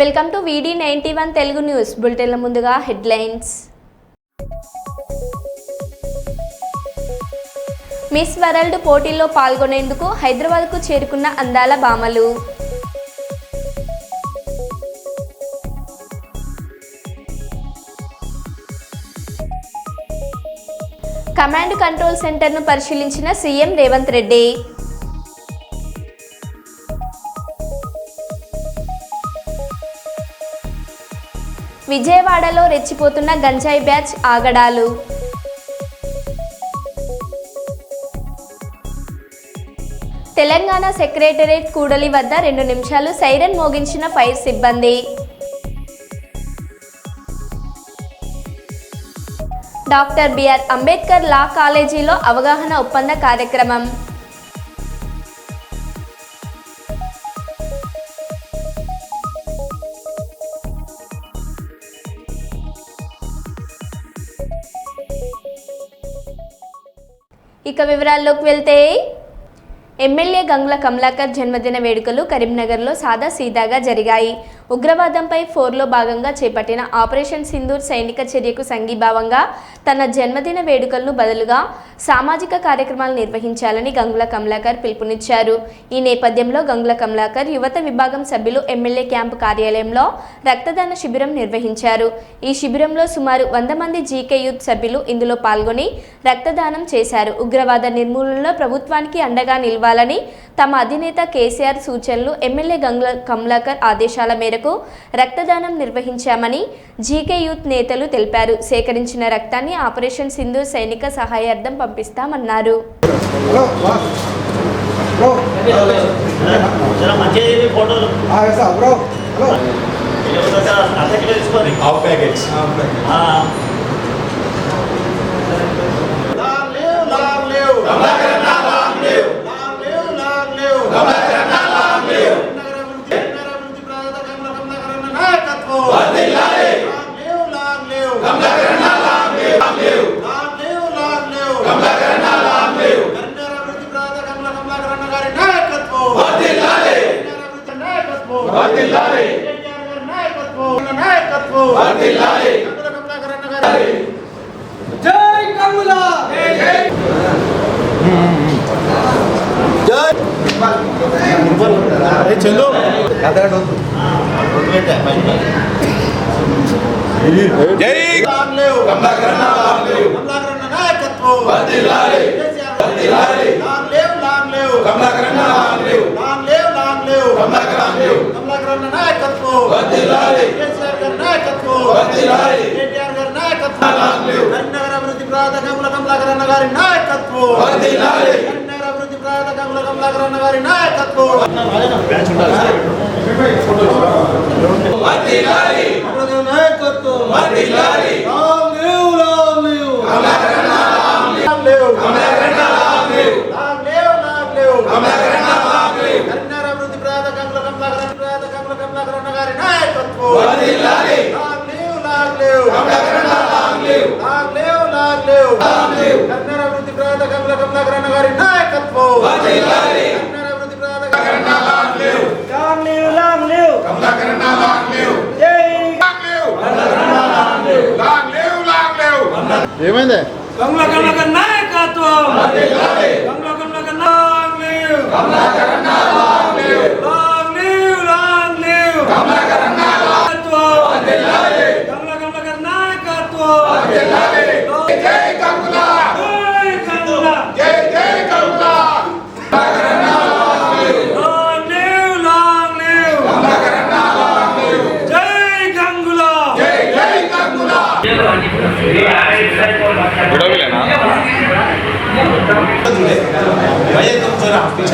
Welcome to VD ninety one Telugu news బులెటిన్ల ముందుగా headlines miss world పోటీల్లో పాల్గొనేందుకు హైదరాబాద్కు చేరుకున్న అందాల భామలు కమాండ్ కంట్రోల్ సెంటర్ను పరిశీలించిన సీఎం రేవంత్ రెడ్డి. విజయవాడలో రెచ్చిపోతున్న గంజాయి బ్యాచ్ ఆగడాలు. తెలంగాణ సెక్రటరేట్ కూడలి వద్ద రెండు నిమిషాలు సైరన్ మోగించిన ఫైర్ సిబ్బంది. డాక్టర్ బిఆర్ అంబేద్కర్ లా కాలేజీలో అవగాహన ఒప్పంద కార్యక్రమం. ఇక వివరాల్లోకి వెళ్తే ఎమ్మెల్యే గంగుల కమలాకర్ జన్మదిన వేడుకలు కరీంనగర్లో సాదా సీదాగా జరిగాయి. ఉగ్రవాదంపై ఫోర్లో భాగంగా చేపట్టిన ఆపరేషన్ సింధూర్ సైనిక చర్యకు సంఘీభావంగా తన జన్మదిన వేడుకలను బదులుగా సామాజిక కార్యక్రమాలు నిర్వహించాలని గంగుల కమలాకర్ పిలుపునిచ్చారు. ఈ నేపథ్యంలో గంగుల కమలాకర్ యువత విభాగం సభ్యులు ఎమ్మెల్యే క్యాంపు కార్యాలయంలో రక్తదాన శిబిరం నిర్వహించారు. ఈ శిబిరంలో సుమారు వంద మంది జీకే యూత్ సభ్యులు ఇందులో పాల్గొని రక్తదానం చేశారు. ఉగ్రవాద నిర్మూలనలో ప్రభుత్వానికి అండగా నిలవాలని తమ అధినేత కేసీఆర్ సూచనలు ఎమ్మెల్యే గంగుల కమలాకర్ ఆదేశాల మేరకు రక్తదానం నిర్వహించామని జీకే యూత్ నేతలు తెలిపారు సేకరించిన రక్తాన్ని ఆపరేషన్ సింధు సైనిక సహాయార్థం పంపిస్తామన్నారు హలో వా బ్రో జర మంచిగా తీయండి ఫోటోలు ఆ ఎసా బ్రో హలో లేకపోతే జర అర్ధ కిలో తీసుకోండి హాఫ్ ప్యాకెట్స్ ఆ. Long live long live long live long live long live long live నగర అభివృద్ధి ప్రాంత కమల కమలకరణ నాయకత్వం వర్ధిల్లాలి long live long live కమలకరణ long live long live long live long live కమలకరణ long live నగర అభివృద్ధి ప్రాంత కమల కమలకరణ గారి నాయకత్వం వర్ధిల్లాలి నగర అభివృద్ధి నాయకత్వం వర్ధిల్లాలి కేటీఆర్ గారి నాయకత్వం నాయకత్వం వర్ధిల్లాలి కమల కమలకరణ గారి జై కమల జై జై చందు జై లాంగ్ లివ్ కమలాకరణ లాంగ్ లివ్ కమలాకరణ నాయకత్వం వర్ధిల్లాలి వర్ధిల్లాలి long live long live కమలాకరణ long live long live long live కమలాకరణ live కమలాకరణ నాయకత్వం వర్ధిల్లాలి కేసీఆర్ గారి నాయకత్వం. కేటీఆర్ గారి నాయకత్వం. లాంగ్ లివ్ కరీంనగర్ అభివృద్ధి ప్రాంత కమల కమలాకరణ గారి నాయకత్వం. వర్ధిల్లాలి కరీంనగర్ అభివృద్ధి ప్రాంత కమల కమలాకరణ గారి నాయకత్వం. వర్ధిల్లాలి నాయకత్వం వర్ధిల్లాలి లాంగ్ లివ్ లాంగ్ లివ్ కమలాకరణ long live కమలాకరణ long live long live long live కమలాకరణ long live Karimnagar అభివృద్ధి ప్రాంత కమల కమలాకరణ ప్రాంత కమల కమలాకరణ గారి నాయకత్వం వర్ధిల్లాలి long live long live. Long live. Long live Karimnagar అభివృద్ధి ప్రాంత కమల కమలాకరణ గారి నాయకత్వం. కరీంనగర్ అభివృద్ధి ప్రాంత కమల ఏమైంది? కమల కమలక నాయకత్వం. కమల కమలక లాంగ్ elettorati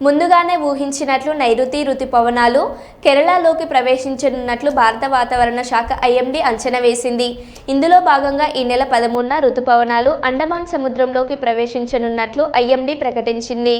ముందుగానే ఊహించినట్లు నైరుతి రుతుపవనాలు కేరళలోకి ప్రవేశించనున్నట్లు భారత వాతావరణ శాఖ ఐఎండీ అంచనా వేసింది. ఇందులో భాగంగా ఈ నెల పదమూడున రుతుపవనాలు అండమాన్ సముద్రంలోకి ప్రవేశించనున్నట్లు ఐఎండీ ప్రకటించింది.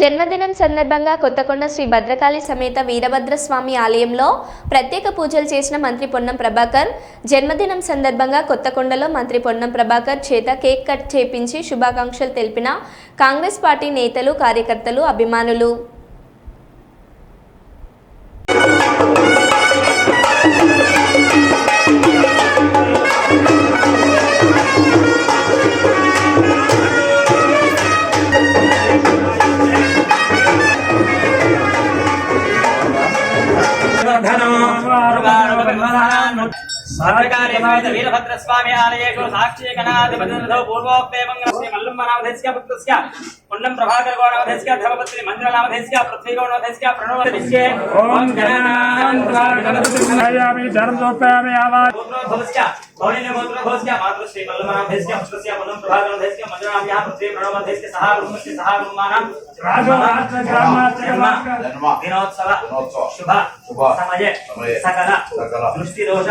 జన్మదినం సందర్భంగా కొత్తకొండ శ్రీ భద్రకాళి సమేత వీరభద్రస్వామి ఆలయంలో ప్రత్యేక పూజలు చేసిన మంత్రి పొన్నం ప్రభాకర్ జన్మదినం సందర్భంగా కొత్తకొండలో మంత్రి పొన్నం ప్రభాకర్ చేత కేక్ కట్ చేపించి శుభాకాంక్షలు తెలిపిన కాంగ్రెస్ పార్టీ నేతలు కార్యకర్తలు అభిమానులు. धनो सर्वकार्यवीरभद्रस्वामी आलयेषु साक्षीगणाधिपतिरथौ मंगल श्री मल्लम्बनामधेस्या पुत्रस्य पुण्यं प्रभाकरगौणामधेस्या धर्मपत्नी मन्दिरनामधेस्या पृथ्वीगौणामधेस्या प्रणवधेस्ये ॐ गणान् प्रार्थयामि धर्मोपयामि आवाज़ మల్లమ్మనామధేస్య పుత్రస్య పుణ్యం ప్రభాకర గౌరవధేస్య ధర్మపత్ని మంత్రనామధేస్య పృథ్వీ గౌరవధేస్య ప్రణవధేస్య ఓం గణానాంత్వాగణపతిస్య గౌరీయ గోత్రభోస్య మాతృశ్రీ మల్లమ్మనామధేస్య పుత్రస్య పుణ్యం ప్రభాకరధేస్య మంత్రనామ్యా పృథ్వీ ప్రణవధేస్య సహా కుటుంబస్య సహా కుటుంబానాం జన్మ దినోత్సవ శుభ సమయే సకల దృష్టిదోష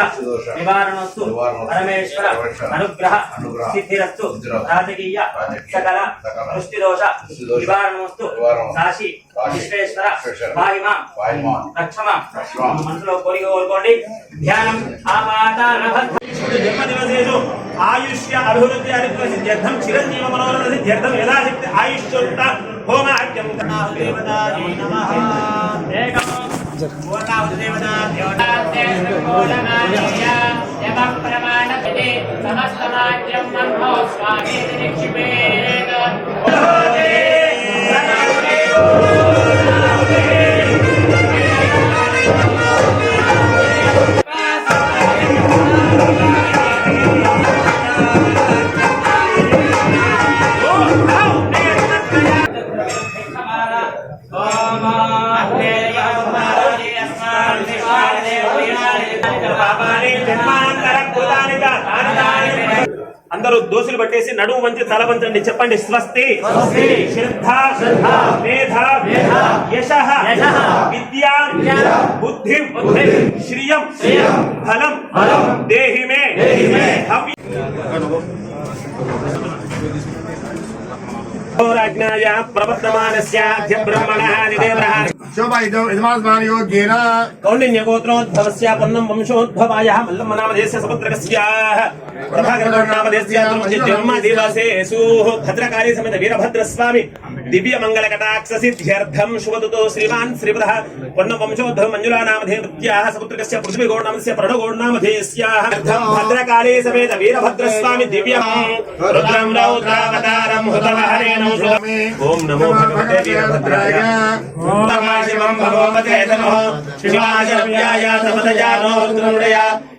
నివారణస్తు పరమేశ్వర అనుగ్రహ సిద్ధిరస్తు రాజకీయ సకల దృష్టిదోష నివారణమస్తు కాశీ విశ్వేశ్వర వాయుమా రక్షమా మనసులో కోరిక కోరుకోండి ధ్యానం జన్మదివసేషు ఆయుష్య అభివృద్ధి అరిత్వ సిద్ధ్యర్థం చిరంజీవ మనోరథ సిద్ధ్యర్థం యథాశక్తి ఆయుష్యోక్త హోమాఖ్యం అందరూ దోషులు పట్టేసి నడుము వంచి తల వంచండి. చెప్పండి స్వస్తి. శ్రద్ధ మేధ యశ విద్యా బుద్ధి శ్రియం ఫలం దేహి योग्येन कौण्डिन्यगोत्रोद्भवस्य पन्नं वंशोद्भवायः मल्लमनामदेशस्य समुद्रकस्याः। प्रभाकरनामदेशस्य ब्रह्मदेवासेषु भद्रकाली समेत वीरभद्रस्वामी। दिव्य मंगल कटाक्ष सिद्ध्यर्थम शुभतुतो श्रीमान श्रीवदः पन्न वंशोद्ध मंजुला नाम धे सपुत्रकस्य पृथ्वी गौड़ नाम से प्रण नाम भद्रकाले समेत वीरभद्र स्वामी दिव्यम ओम नमो भगवते वीरभद्राय। ओम नमः भगवते नमः। शिवाय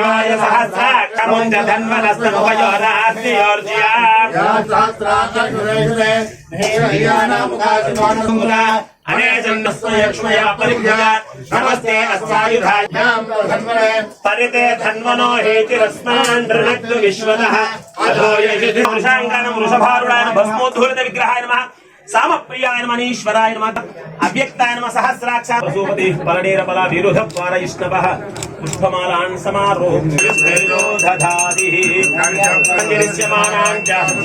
शिवाय सहस्राक्षमुञ्ज धन्वनस्तनुपयोरार्तियोर्जिया नमस्ते अस्यायुधाय परिते धन्वनो हेतिरस्मान् नृणक्तु विश्वतः अधो यशुषाङ्गानं वृषभारुणानं भस्मोद्धूरितविग्रहाय नमः వృషభారుడాయ భస్మోద్ధూరిత విగ్రహాయ నమః అవ్యక్తాయ నమ సహస్రాక్ష పశుపతి పలనీర బల విరుధ పారయిష్ణవ పుష్పమాలాన్ సమారోధాది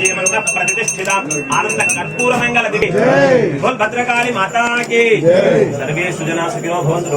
జీవంత ప్రతిష్ఠిత ఆనంద కర్పూర మంగళ దివి. భద్రకాళి మాతాకి. సర్వే సుజనా సుఖినో భవంతు.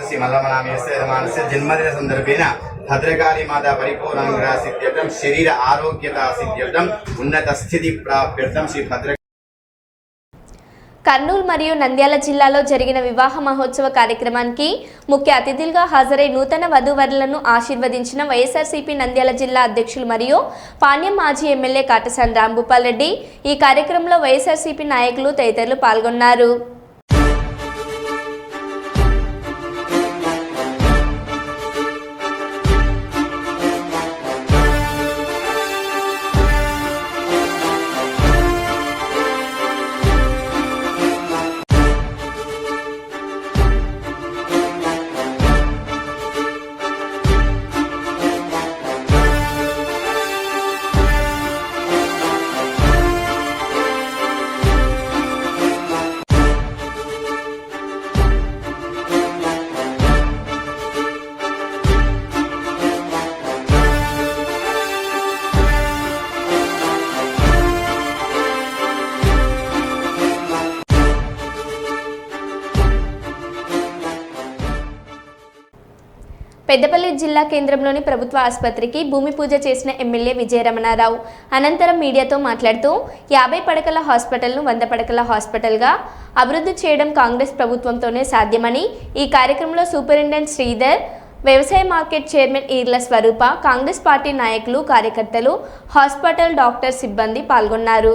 మహర్షి మల్లమనామేశ్వర మానస్య జన్మదిన సందర్భేన భద్రకాళి మాత పరిపూర్ణంగా సిద్ధ్యర్థం శరీర ఆరోగ్యత సిద్ధ్యర్థం ఉన్నత స్థితి ప్రాప్యర్థం శ్రీ భద్ర కర్నూలు మరియు నంద్యాల జిల్లాలో జరిగిన వివాహ మహోత్సవ కార్యక్రమానికి ముఖ్య అతిథులుగా హాజరై నూతన వధూవరులను ఆశీర్వదించిన వైఎస్ఆర్సీపీ నంద్యాల జిల్లా అధ్యక్షులు మరియు పాణ్యం మాజీ ఎమ్మెల్యే కాటసాని రాంభూపాల్ రెడ్డి ఈ కార్యక్రమంలో వైఎస్ఆర్సీపీ నాయకులు తదితరులు పాల్గొన్నారు. పెద్దపల్లి జిల్లా కేంద్రంలోని ప్రభుత్వ ఆసుపత్రికి భూమి పూజ చేసిన ఎమ్మెల్యే విజయరమణారావు. అనంతరం మీడియాతో మాట్లాడుతూ యాభై పడకల హాస్పిటల్ను వంద పడకల హాస్పిటల్గా అభివృద్ధి చేయడం కాంగ్రెస్ ప్రభుత్వంతోనే సాధ్యమని ఈ కార్యక్రమంలో సూపరింటెండెంట్ శ్రీధర్ వ్యవసాయ market chairman Eerla Swaroopa Congress party నాయకులు కార్యకర్తలు హాస్పిటల్ డాక్టర్ సిబ్బంది పాల్గొన్నారు.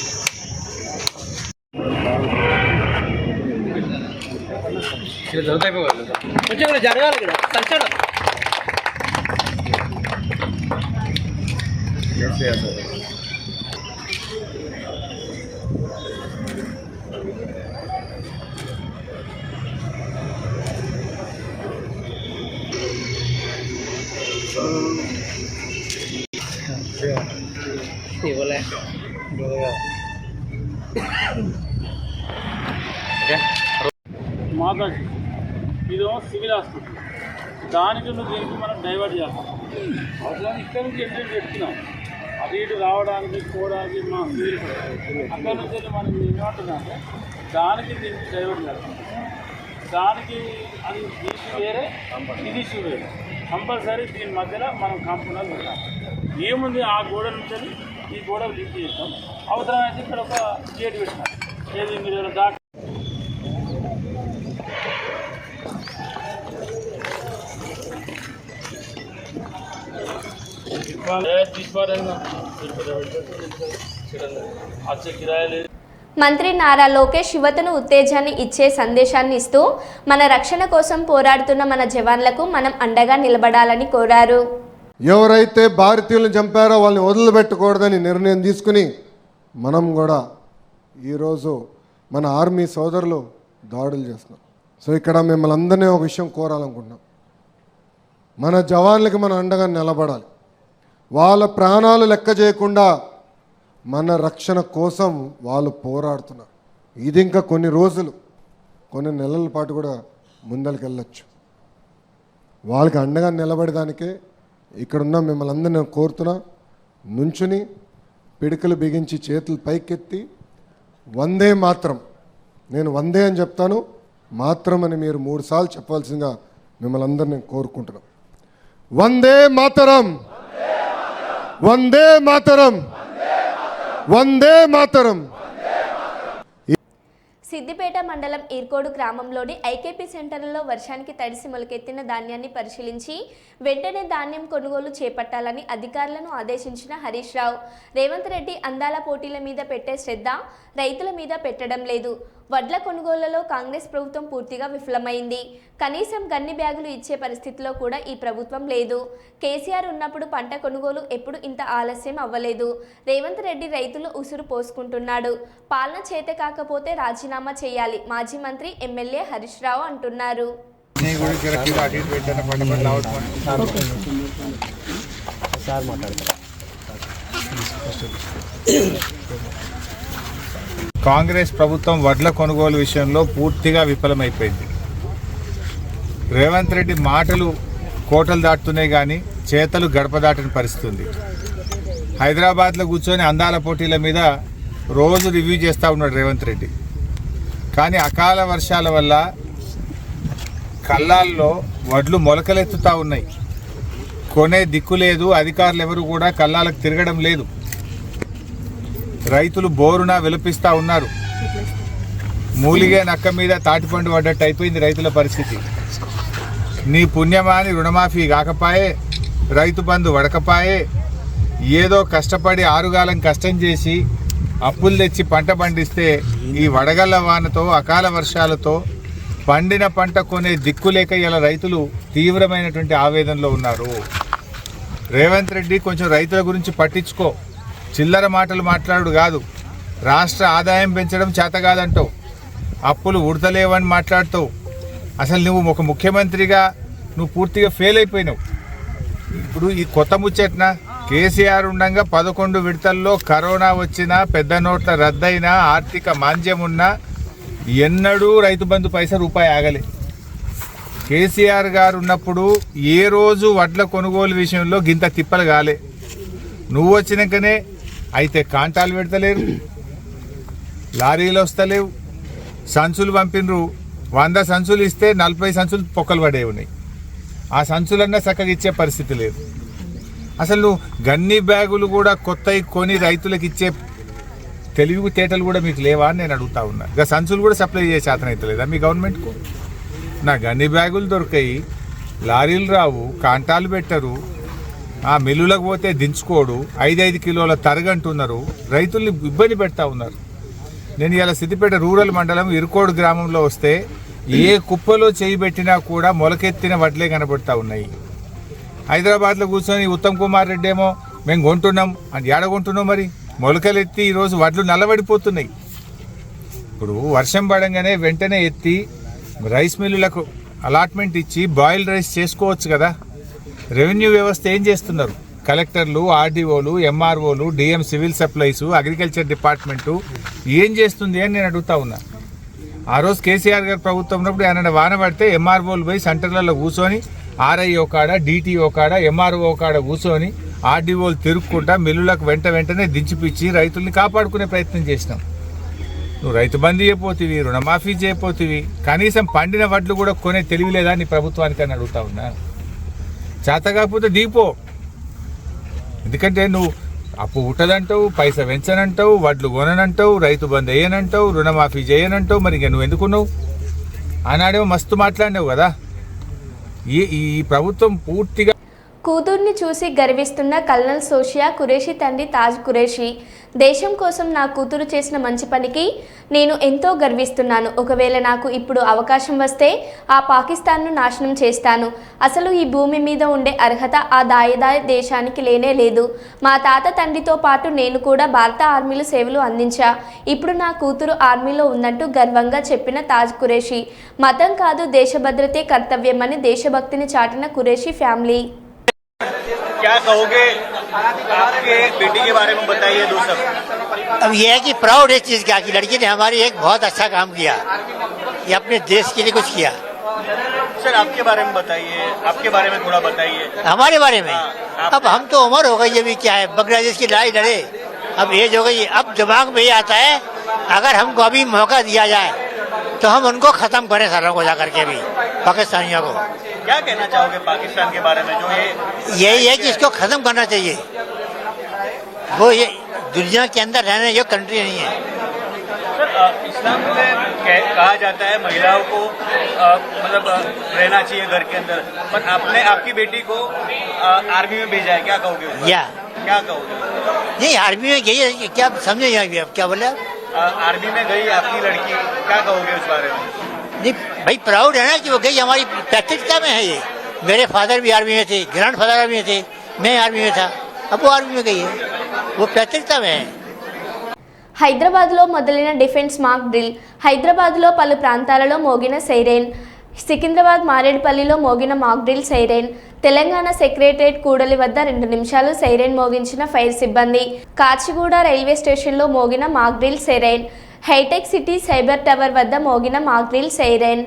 కొంచెం కూడా జరగాలి ఇక్కడ. సంచలనం. Civil hospital. దానికి నువ్వు దీనికి మనం డైవర్ట్ చేస్తాం. అవసరం ఇక్కడ నుంచి ఎంట్రీ చెప్తున్నాం అది ఇటు రావడానికి పోవడానికి మా సివిల్ అక్కడ నుంచి వెళ్ళి మనం ఏమంటున్నామంటే దానికి దీనికి డైవర్ట్ చేస్తాం. దానికి అది ఇష్యూ వేరే ఇది ఇష్యూ వేరే. కంపల్సరీ దీని మధ్యలో మనం కాంపౌండర్ పెట్టాం ఏముంది ఆ గోడ నుంచి ఈ గోడ లింక్ చేస్తాం. అవసరమైతే ఇక్కడ ఒక గేట్ పెట్టినాం ఏది మీరు దాటి మంత్రి నారా లోకేష్ యువతను ఉత్తేజాన్ని ఇచ్చే సందేశాన్ని ఇస్తూ మన రక్షణ కోసం పోరాడుతున్న మన జవాన్లకు మనం అండగా నిలబడాలని కోరారు. ఎవరైతే భారతీయులను చంపారో వాళ్ళని వదిలిపెట్టకూడదని నిర్ణయం తీసుకుని మనం కూడా ఈరోజు మన ఆర్మీ సోదరులు దాడులు చేస్తున్నాం. సో ఇక్కడ మిమ్మల్ని అందరినీ ఒక విషయం కోరాలనుకుంటున్నాం. మన జవాన్లకి మనం అండగా నిలబడాలి. వాళ్ళ ప్రాణాలు లెక్క చేయకుండా మన రక్షణ కోసం వాళ్ళు పోరాడుతున్నారు. ఇది ఇంకా కొన్ని రోజులు కొన్ని నెలల పాటు కూడా ముందరికి వెళ్ళచ్చు వాళ్ళకి అండగా నిలబడడానికే ఇక్కడున్న మిమ్మల్ని అందరినీ నేను కోరుతున్నా నుంచుని పిడికలు బిగించి చేతులు పైకెత్తి వందే మాత్రం. నేను వందే అని చెప్తాను మాత్రం అని మీరు మూడుసార్లు చెప్పాల్సిందిగా మిమ్మల్ని అందరినీ కోరుకుంటున్నాం. వందే మాతరం! వందే మాతరం. వందే మాతరం. సిద్దిపేట మండలం ఈర్కోడు గ్రామంలోని ఐకేపీ సెంటర్లలో వర్షానికి తడిసి మొలకెత్తిన ధాన్యాన్ని పరిశీలించి వెంటనే ధాన్యం కొనుగోలు చేపట్టాలని అధికారులను ఆదేశించిన హరీష్ రావు. రేవంత్ రెడ్డి అందాల పోటీల మీద పెట్టే శ్రద్ధ రైతుల మీద పెట్టడం లేదు. వడ్ల కొనుగోళ్ళలో కాంగ్రెస్ ప్రభుత్వం పూర్తిగా విఫలమైంది. కనీసం గన్ని బ్యాగులు ఇచ్చే పరిస్థితిలో కూడా ఈ ప్రభుత్వం లేదు. కేసీఆర్ ఉన్నప్పుడు పంట కొనుగోలు ఎప్పుడు ఇంత ఆలస్యం అవ్వలేదు. రేవంత్ రెడ్డి రైతులు ఉసురు పోసుకుంటున్నాడు. పాలన చేత కాకపోతే రాజీనామా చేయాలి మాజీ మంత్రి ఎమ్మెల్యే హరీష్ రావు అంటున్నారు. కాంగ్రెస్ ప్రభుత్వం వడ్ల కొనుగోలు విషయంలో పూర్తిగా విఫలమైపోయింది. రేవంత్ రెడ్డి మాటలు కోటలు దాటుతున్నాయి కానీ చేతలు గడప దాటని పరిస్థితుంది హైదరాబాద్లో కూర్చొని అందాల పోటీల మీద రోజు రివ్యూ చేస్తూ ఉన్నాడు రేవంత్ రెడ్డి. కానీ అకాల వర్షాల వల్ల కళ్ళాల్లో వడ్లు మొలకలెత్తుతూ ఉన్నాయి. కొనే దిక్కు లేదు అధికారులు ఎవరు కూడా కళ్ళాలకు తిరగడం లేదు. రైతులు బోరున విలపిస్తూ ఉన్నారు. మూలిగే నక్క మీద తాటిపండు పడ్డట్టు అయిపోయింది రైతుల పరిస్థితి. నీ పుణ్యమాని రుణమాఫీ కాకపాయే రైతు బంధు వడకపాయే ఏదో కష్టపడి ఆరుగాలం కష్టం చేసి అప్పులు తెచ్చి పంట పండిస్తే ఈ వడగళ్ళ వానతో అకాల వర్షాలతో పండిన పంట కొనే దిక్కు లేక ఇలా రైతులు తీవ్రమైనటువంటి ఆవేదనలో ఉన్నారు. రేవంత్ రెడ్డి కొంచెం రైతుల గురించి పట్టించుకో. చిల్లర మాటలు మాట్లాడు కాదు. రాష్ట్ర ఆదాయం పెంచడం చేత కాదంటావు. అప్పులు ఉడతలేవని మాట్లాడుతావు. అసలు నువ్వు ఒక ముఖ్యమంత్రిగా నువ్వు పూర్తిగా ఫెయిల్ అయిపోయినావు. ఇప్పుడు ఈ కొత్త ముచ్చట్న కేసీఆర్ ఉండగా పదకొండు విడతల్లో కరోనా వచ్చినా పెద్ద నోట్ల రద్దయినా ఆర్థిక మాంద్యం ఉన్నా ఎన్నడూ రైతు బంధు పైసా రూపాయి ఆగలే. కేసీఆర్ గారు ఉన్నప్పుడు ఏ రోజు వడ్ల కొనుగోలు విషయంలో గింత తిప్పలు కాలే. నువ్వు వచ్చినాకనే అయితే కాంటాలు పెడతలేరు లారీలు వస్తలేవు. సంచులు పంపినరు. వంద సంచులు ఇస్తే నలభై సంచులు పొక్కలు పడే ఉన్నాయి. ఆ సంచులన్నా చక్కగా ఇచ్చే పరిస్థితి లేదు. అసలు గన్ని బ్యాగులు కూడా కొత్తవి కొని రైతులకు ఇచ్చే తెలివి తేటలు కూడా మీకు లేవా అని నేను అడుగుతా ఉన్నా. ఇక సంచులు కూడా సప్లై చేసే శాతం అయితే లేదా మీ గవర్నమెంట్కు? నా గన్ని బ్యాగులు దొరికాయి లారీలు రావు కాంటాలు పెట్టరు ఆ మిల్లులకు పోతే దించుకోడు. ఐదైదు కిలోల తరగంటున్నారు. రైతుల్ని ఇబ్బంది పెడతా ఉన్నారు. నేను ఇలా సిద్దిపేట రూరల్ మండలం ఇరుకోడు గ్రామంలో వస్తే ఏ కుప్పలో చేయి పెట్టినా కూడా మొలకెత్తిన వడ్లే కనబడతా ఉన్నాయి. హైదరాబాద్లో కూర్చొని ఉత్తమ్ కుమార్ రెడ్డి ఏమో మేము కొంటున్నాం అని ఏడ కొంటున్నాం మరి? మొలకలెత్తి ఈరోజు వడ్లు నల్లబడిపోతున్నాయి. ఇప్పుడు వర్షం పడంగానే వెంటనే ఎత్తి రైస్ మిల్లులకు అలాట్మెంట్ ఇచ్చి బాయిల్డ్ రైస్ చేసుకోవచ్చు కదా? రెవెన్యూ వ్యవస్థ ఏం చేస్తున్నారు? కలెక్టర్లు ఆర్డీఓలు ఎంఆర్ఓలు DM civil supplies agriculture department ఏం చేస్తుంది అని నేను అడుగుతా ఉన్నా. ఆ రోజు కేసీఆర్ గారు ప్రభుత్వం ఉన్నప్పుడు ఏమైనా వాన పడితే ఎంఆర్ఓలు పోయి సెంటర్లలో కూర్చొని ఆర్ఐఓ కాడ డిటిఓ కాడ ఎంఆర్ఓ కాడ కూర్చొని ఆర్డీఓలు తిరుక్కుంటా మిల్లులకు వెంట వెంటనే దించిపిచ్చి రైతుల్ని కాపాడుకునే ప్రయత్నం చేసినాం. నువ్వు రైతు బందీ చేయపోతివి రుణమాఫీ చేయపోతివి కనీసం పండిన వడ్లు కూడా కొనే తెలివిలేదా నీ ప్రభుత్వానికి అని అడుగుతా ఉన్నా. చేత కాకపోతే దీపో. ఎందుకంటే నువ్వు అప్పు పుట్టదంటావు పైస పెంచనంటావు వడ్లు కొననంటావు రైతు బంద్ వేయనంటావు రుణమాఫీ చేయనంటావు మరి నువ్వు ఎందుకున్నావు ఆనాడేమో మస్తు మాట్లాడినావు కదా. ఈ ఈ ప్రభుత్వం పూర్తిగా కూతుర్ని చూసి గర్విస్తున్న కల్నల్ సోషియా కురేషి తండ్రి తాజ్ కురేషి దేశం కోసం నా కూతురు చేసిన మంచి పనికి నేను ఎంతో గర్విస్తున్నాను. ఒకవేళ నాకు ఇప్పుడు అవకాశం వస్తే ఆ పాకిస్తాన్ను నాశనం చేస్తాను. అసలు ఈ భూమి మీద ఉండే అర్హత ఆ దాయదాయ దేశానికి లేనే లేదు. మా తాత తండ్రితో పాటు నేను కూడా భారత ఆర్మీలో సేవలు అందించా. ఇప్పుడు నా కూతురు ఆర్మీలో ఉన్నట్టు గర్వంగా చెప్పిన తాజ్ కురేషి మతం కాదు దేశభద్రతే కర్తవ్యమని దేశభక్తిని చాటిన కురేషి ఫ్యామిలీ. क्या कहोगे? आपके बेटी के बारे में बताइए दो सब अब यह है कि प्राउड इस चीज़ का कि लड़की ने हमारी एक बहुत अच्छा काम किया। ये अपने देश के लिए कुछ किया। सर आपके बारे में बताइए आपके बारे में थोड़ा बताइए। हमारे बारे में? हाँ, अब हम तो उम्र हो गई अभी क्या है? बांग्लादेश की लड़ाई लड़े अब एज हो गई अब दिमाग में ये आता है अगर हमको अभी मौका दिया जाए तो हम उनको खत्म करें सारों को जाकर के भी पाकिस्तानियों को। क्या कहना चाहोगे पाकिस्तान के बारे में? जो ये यही है कि इसको खत्म करना चाहिए। वो ये दुनिया के अंदर रहने योग्य कंट्री नहीं है। सर इस्लाम में कहा जाता है महिलाओं को मतलब रहना चाहिए घर के अंदर। पर आपने आपकी बेटी को अ, आर्मी में भेजा है क्या कहोगे या। क्या कहोगे? नहीं आर्मी में गई है क्या समझे अभी आप? क्या बोले? आप आर्मी में गई आपकी लड़की क्या कहोगे उस बारे में? नहीं भाई प्राउड है ना कि वो गई हमारी पैतृकता में है ये मेरे फादर भी आर्मी में थे ग्रैंड फादर आर्मी में थे मैं आर्मी में था अब वो आर्मी में गई है वो पैतृकता में है హైదరాబాద్లో మొదలైన డిఫెన్స్ మాక్ డ్రిల్ హైదరాబాద్లో పలు ప్రాంతాలలో మోగిన సైరేన్ సికింద్రాబాద్ మారేడుపల్లిలో మోగిన mock drill siren Telangana secretariat కూడలి వద్ద రెండు నిమిషాలు సైరేన్ మోగించిన ఫైర్ సిబ్బంది కాచిగూడ రైల్వే స్టేషన్లో మోగిన mock drill సైరేన్ hitec city cyber tower వద్ద మోగిన mock drill siren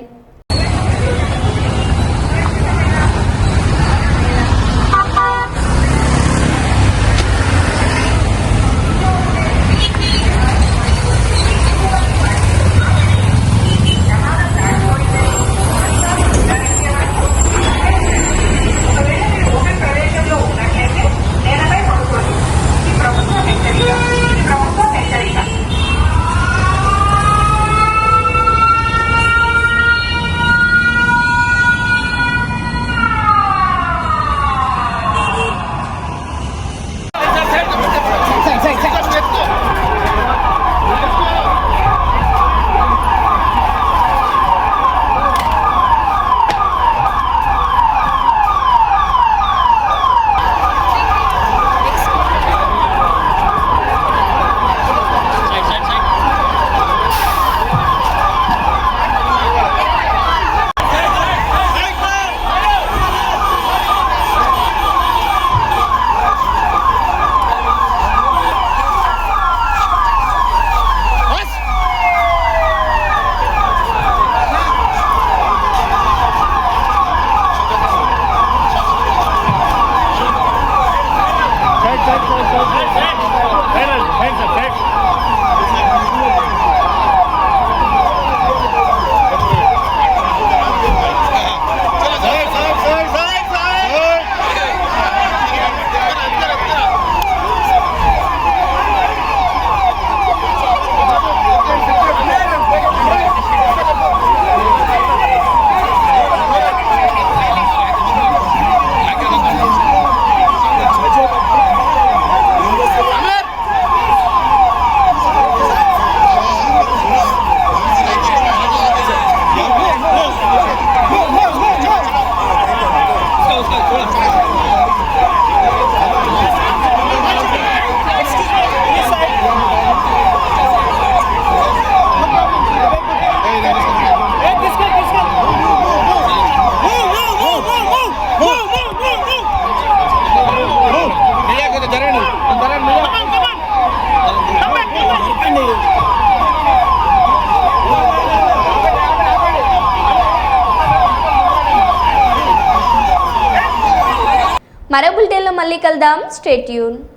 Come, stay tuned.